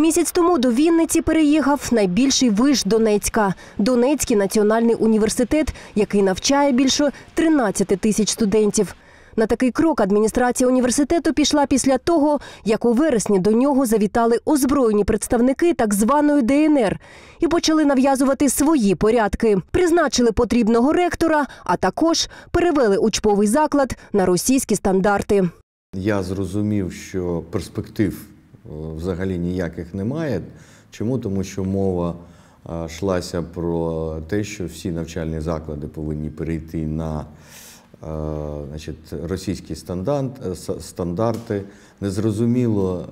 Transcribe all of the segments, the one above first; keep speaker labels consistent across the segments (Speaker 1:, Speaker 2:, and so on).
Speaker 1: Місяць тому до Вінниці переїхав найбільший виш Донецька Донецький національний університет, який навчає більше 13 тисяч студентів. На такий крок адміністрація університету пішла після того, як у вересні до нього завітали озброєні представники так званої ДНР і почали нав'язувати свої порядки. Призначили потрібного ректора, а також перевели учбовий заклад на російські стандарти.
Speaker 2: Я зрозумів, що перспектив взагалі ніяких немає. Чому? Тому що мова е, йшлася про те, що всі навчальні заклади повинні перейти на е, значить, російські е, стандарти. Незрозуміло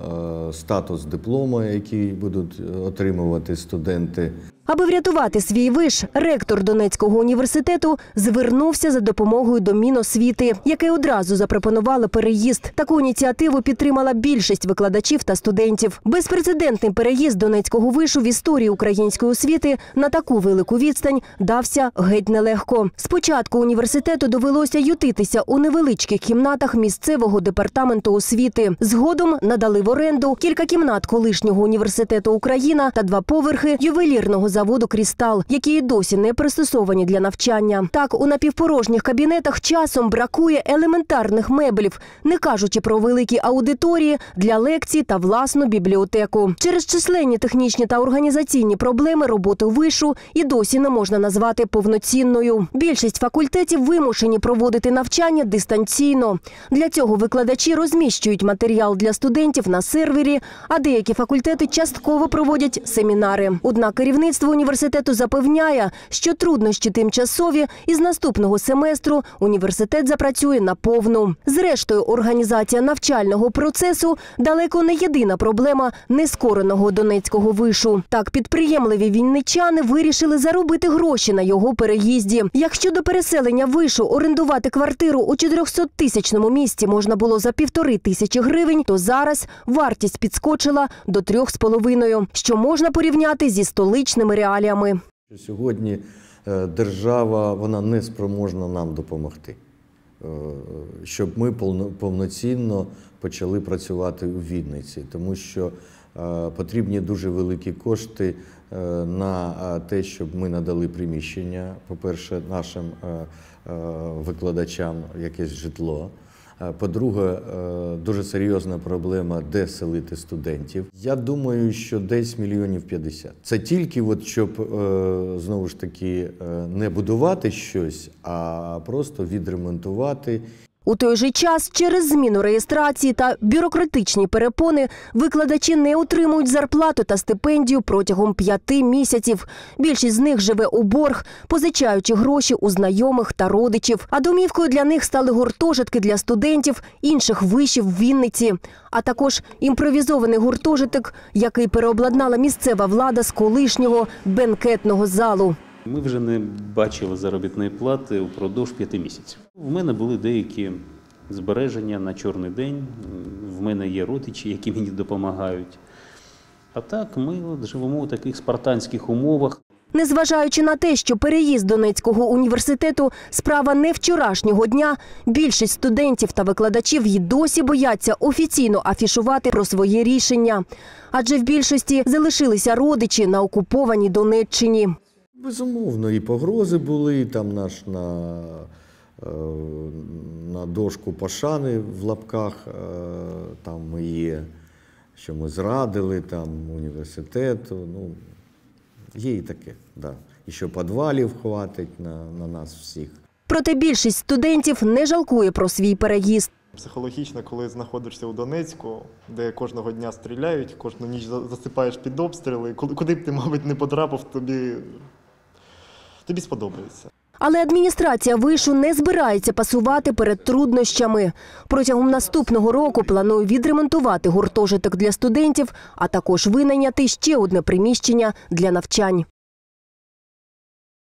Speaker 2: е, статус диплома, який будуть е, отримувати студенти.
Speaker 1: Аби врятувати свій виш, ректор Донецького університету звернувся за допомогою до Міносвіти, яке одразу запропонувало переїзд. Таку ініціативу підтримала більшість викладачів та студентів. Безпрецедентний переїзд Донецького вишу в історії української освіти на таку велику відстань дався геть нелегко. Спочатку університету довелося ютитися у невеличких кімнатах місцевого департаменту освіти. Згодом надали в оренду кілька кімнат колишнього університету Україна та два поверхи ювелірного заводу Крістал, які і досі не пристосовані для навчання. Так, у напівпорожніх кабінетах часом бракує елементарних меблів, не кажучи про великі аудиторії для лекцій та власну бібліотеку. Через численні технічні та організаційні проблеми роботу вишу і досі не можна назвати повноцінною. Більшість факультетів вимушені проводити навчання дистанційно. Для цього викладачі розміщують матеріал для студентів на сервері, а деякі факультети частково проводять семінари. Однак керівництво університету запевняє, що труднощі тимчасові, і з наступного семестру університет запрацює на повну. Зрештою, організація навчального процесу далеко не єдина проблема нескореного донецького вишу. Так, підприємливі вінничани вирішили заробити гроші на його переїзді. Якщо до переселення вишу орендувати квартиру у 400-тисячному місті можна було за півтори тисячі гривень, то зараз вартість підскочила до трьох з половиною, що можна порівняти зі столичними реаліями.
Speaker 2: Сьогодні е, держава вона не спроможна нам допомогти, е, щоб ми повноцінно почали працювати у Вінниці, тому що е, потрібні дуже великі кошти на те, щоб ми надали приміщення, по-перше, нашим викладачам якесь житло. По-друге, е, дуже серйозна проблема, де селити студентів. Я думаю, що десь мільйонів 50. Це тільки, от, щоб е, знову ж таки е, не будувати щось, а просто відремонтувати
Speaker 1: У той же час через зміну реєстрації та бюрократичні перепони викладачі не отримують зарплату та стипендію протягом п'яти місяців. Більшість з них живе у борг, позичаючи гроші у знайомих та родичів. А домівкою для них стали гуртожитки для студентів інших вишів в Вінниці, а також імпровізований гуртожиток, який переобладнала місцева влада з колишнього бенкетного залу.
Speaker 3: Ми вже не бачили заробітної плати упродовж п'яти місяців. У мене були деякі збереження на чорний день. В мене є родичі, які мені допомагають. А так ми от живемо у таких спартанських умовах.
Speaker 1: Незважаючи на те, що переїзд Донецького університету справа не вчорашнього дня, більшість студентів та викладачів й досі бояться офіційно афішувати про своє рішення. Адже в більшості залишилися родичі на окупованій Донеччині.
Speaker 2: Безумовно, і погрози були, і там наш на, е, на дошку пошани в лапках, е, там є, що ми зрадили там університету. Ну, є і таке, да. І що підвалів хватить на, на нас всіх.
Speaker 1: Проте більшість студентів не жалкує про свій переїзд.
Speaker 4: Психологічно, коли знаходишся у Донецьку, де кожного дня стріляють, кожну ніч за- засипаєш під обстріли, куди б ти, мабуть, не потрапив, тобі, тобі сподобається.
Speaker 1: Але адміністрація вишу не збирається пасувати перед труднощами. Протягом наступного року планує відремонтувати гуртожиток для студентів, а також винайняти ще одне приміщення для навчань.